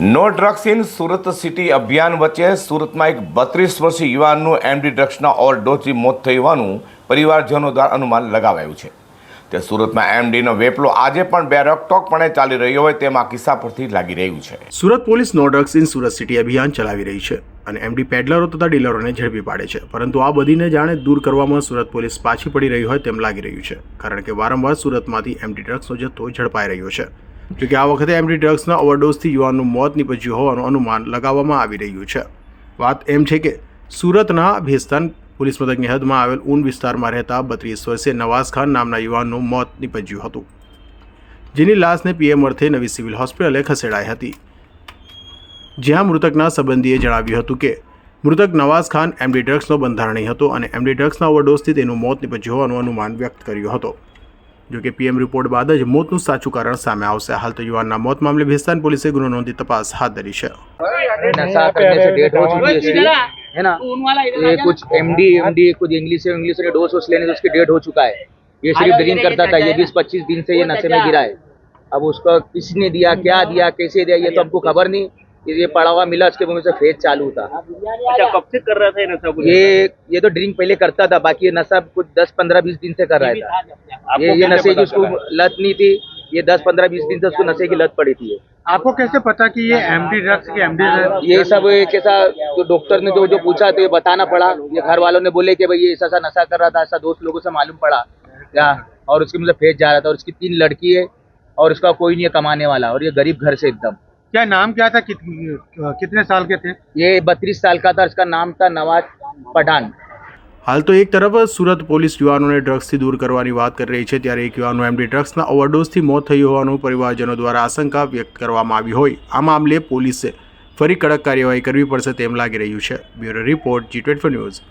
No drugs in Surat city અભિયાન વચ્ચે સુરતમાં એક બત્રીસ વર્ષીય યુવાનનું એમડી ડ્રગ્સના ઓવરડોઝથી મોત થઈ હોવાનું પરિવારજનો દ્વારા અનુમાન લગાવાયું છે. તે સુરતમાં એમડીનો વેપલો આજે પણ બે રકટોકપણે ચાલી રહ્યો હોય તેમાં કિસ્સા પરથી લાગી રહ્યું છે. Surat police no drugs in Surat city અભિયાન ચલાવી રહી છે અને એમડી પેડલરો તથા ડીલરોને ઝડપી પાડે છે. પરંતુ આ બધીને જાણે દૂર કરવામાં સુરત પોલીસ પાછી પડી રહી હોય તેમ લાગી રહ્યું છે. કારણ કે વારંવાર સુરતમાંથી એમડી ડ્રગ્સનો જથ્થો ઝડપાઈ રહ્યો છે. જોકે આ વખતે એમડી ડ્રગ્સના ઓવરડોઝથી યુવાનનું મોત નીપજ્યું હોવાનું અનુમાન લગાવવામાં આવી રહ્યું છે. વાત એમ છે કે સુરતના ભેસ્તાન પોલીસ મથકની હદમાં આવેલ ઊન વિસ્તારમાં રહેતા બત્રીસ વર્ષે નવાઝ ખાન નામના યુવાનનું મોત નીપજ્યું હતું. જેની લાશને પીએમ અર્થે નવી સિવિલ હોસ્પિટલે ખસેડાઈ હતી. જ્યાં મૃતકના સંબંધીએ જણાવ્યું હતું કે મૃતક નવાઝ ખાન એમડી ડ્રગ્સનો બંધારણી હતો અને એમડી ડ્રગ્સના ઓવરડોઝથી તેનું મોત નીપજ્યું હોવાનું અનુમાન વ્યક્ત કર્યું હતો. જોકે પીએમ રિપોર્ટ બાદ જ મોતનું સાચું કારણ સામે આવશે હાલ તો યુવાનના મોત મામલે ભેસ્તાન પોલીસે ગુનો નોંધી તપાસ હાથ ધરી છે नशा करने से डेट हो चुकी है इसकी है ना ये कुछ एमडी एमडी कुछ इंग्लिश इंग्लिश ने डोज वोस लेने से उसकी डेट हो चुका है ये सिर्फ ड्रिंक करता था ये बीस पच्चीस दिन से ये नशे में गिरा है अब उसको किसने दिया क्या दिया कैसे दिया ये तो हमको खबर नहीं ये ये पड़ा हुआ मिला उसके मुँह से फ़ेज़ चालू था। अच्छा कब से कर रहा था ये नशा कुछ ये ये तो ड्रिंक पहले करता था बाकी ये नशा कुछ दस पंद्रह बीस दिन से कर रहा था। ये ये नशे की उसको लत नहीं थी ये दस पंद्रह बीस दिन से उसको नशे की लत पड़ी थी आपको कैसे पता कि ये एमडी ड्रग्स की एमडी ये सब एक ऐसा जो डॉक्टर ने जो जो पूछा तो ये बताना पड़ा। ये घर वालों ने बोले कि भाई ये ऐसा नशा कर रहा था ऐसा दोस्त लोगों से मालूम पड़ा। क्या? और उसके मुझे फ़ेज़ जा रहा था। और उसकी तीन लड़की है और उसका कोई नहीं है कमाने वाला और ये गरीब घर से एकदम। क्या नाम क्या था कित, कितने साल के थे ये बत्रीस साल का था इसका नाम था नवाज पठान હાલ તો એક તરફ સુરત પોલીસ યુવાનોને ડ્રગ્સથી દૂર કરવાની વાત કરી રહી છે ત્યારે એક યુવાનનું એમડી ડ્રગ્સના ઓવરડોઝથી મોત થયું હોવાનું પરિવારજનો દ્વારા આશંકા વ્યક્ત કરવામાં આવી હોય આ મામલે પોલીસે ફરી કડક કાર્યવાહી કરવી પડશે તેમ લાગી રહ્યું છે bureau report G twenty news